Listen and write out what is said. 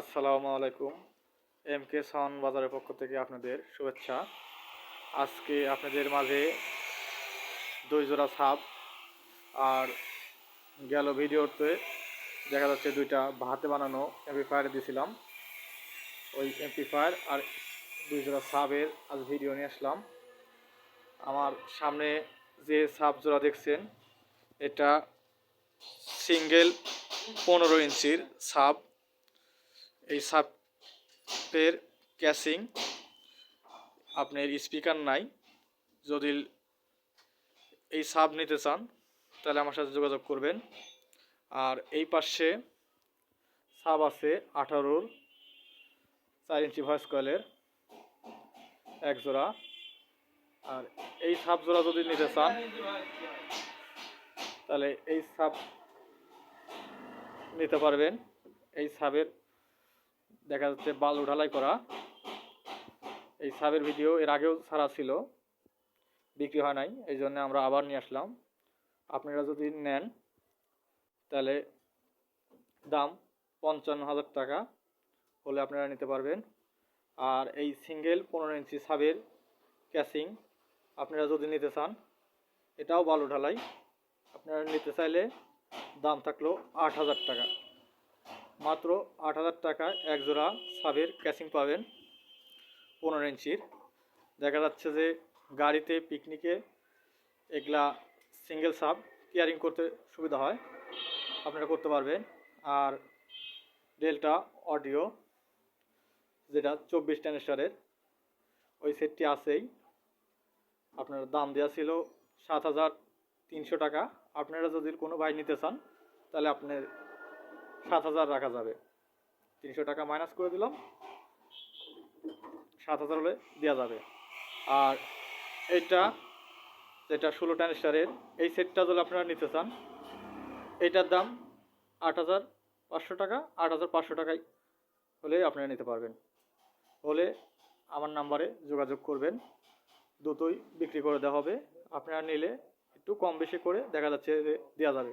আসসালামু আলাইকুম। M K sound বাজারের পক্ষ থেকে আপনাদের শুভেচ্ছা। আজকে আপনাদের মাঝে দুই জোড়া সাপ আর গেল ভিডিওতে দেখা যাচ্ছে দুইটা হাতে বানানো এমপিফায়ার দিয়েছিলাম ওই এমপিফায়ার আর দুই জোড়া সাপের আজ ভিডিও নিয়ে আসলাম। আমার সামনে যে সাপ জোড়া দেখছেন, এটা সিঙ্গেল পনেরো ইঞ্চির সাপ। এই সাপের ক্যাসিং আপনার স্পিকার নাই। যদি এই সাপ নিতে চান, তাহলে আমার সাথে যোগাযোগ করবেন। আর এই পাশে সাপ আছে আঠারোর চার ইঞ্চি ভয়েস কয়েলের এক জোড়া। আর এই সাপ জোড়া যদি নিতে চান, তাহলে এই সাপ নিতে পারবেন। এই সাপের দেখা যাচ্ছে বাল ঢালাই করা। এই সাবের ভিডিও এর আগেও ছাড়া ছিল, বিক্রি হয় নাই, এই জন্য আমরা আবার নিয়ে আসলাম। আপনারা যদি নেন, তাহলে দাম পঞ্চান্ন হাজার টাকা হলে আপনারা নিতে পারবেন। আর এই সিঙ্গেল পনেরো ইঞ্চি সাবের ক্যাসিং আপনারা যদি নিতে চান, এটাও বালু ঢালাই। আপনারা নিতে চাইলে দাম থাকল আট হাজার টাকা। মাত্র আট হাজার টাকায় এক জোড়া সাবের ক্যাসিং পাবেন পনেরো ইঞ্চির। দেখা যাচ্ছে যে গাড়িতে, পিকনিকে এগুলা সিঙ্গেল সাব কেয়ারিং করতে সুবিধা হয়। আপনারা করতে পারবেন। আর ডেল্টা অডিও যেটা চব্বিশ ট্যানেস্টারের ওই সেটটি আছেই। আপনার দাম দেওয়া ছিল সাত হাজার তিনশো টাকা। আপনারা যদি কোনো ভাই নিতে চান, তাহলে আপনার সাত হাজার রাখা যাবে। তিনশো টাকা মাইনাস করে দিলাম। সাত হাজার হলে দেওয়া যাবে। আর এটা, যেটা ষোলো ট্যানিস্টারের এই সেটটা যদি আপনারা নিতে চান এইটার দাম আট হাজার পাঁচশো টাকা, আট হাজার পাঁচশো টাকায় হলে আপনারা নিতে পারবেন। হলে আমার নাম্বারে যোগাযোগ করবেন। দুটোই বিক্রি করে দেওয়া হবে। আপনারা নিলে একটু কম বেশি করে দেখা যাচ্ছে দেওয়া যাবে।